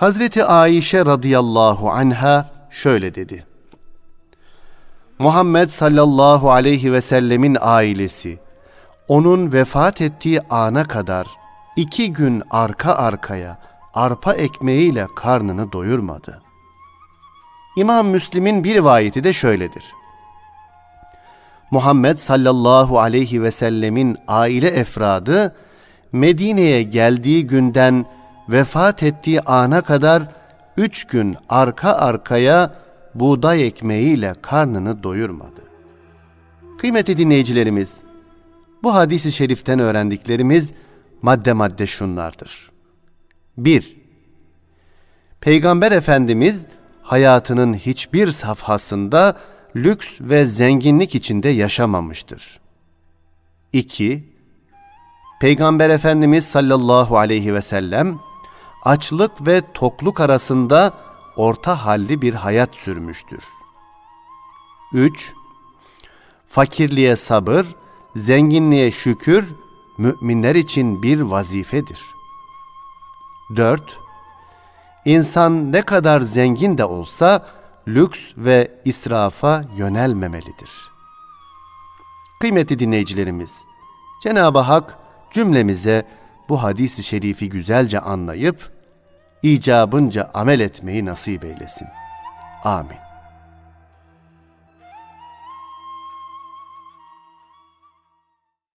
Hazreti Ayşe radıyallahu anha şöyle dedi. Muhammed sallallahu aleyhi ve sellemin ailesi onun vefat ettiği ana kadar iki gün arka arkaya arpa ekmeğiyle karnını doyurmadı. İmam Müslim'in bir rivayeti de şöyledir. Muhammed sallallahu aleyhi ve sellemin aile efradı Medine'ye geldiği günden vefat ettiği ana kadar üç gün arka arkaya buğday ekmeğiyle karnını doyurmadı. Kıymetli dinleyicilerimiz, bu hadisi şeriften öğrendiklerimiz madde madde şunlardır. 1. Peygamber Efendimiz hayatının hiçbir safhasında lüks ve zenginlik içinde yaşamamıştır. 2. Peygamber Efendimiz sallallahu aleyhi ve sellem açlık ve tokluk arasında orta halli bir hayat sürmüştür. 3. Fakirliğe sabır, zenginliğe şükür müminler için bir vazifedir. 4. İnsan ne kadar zengin de olsa lüks ve israfa yönelmemelidir. Kıymetli dinleyicilerimiz, Cenab-ı Hak cümlemize bu hadisi şerifi güzelce anlayıp icabınca amel etmeyi nasip eylesin. Amin.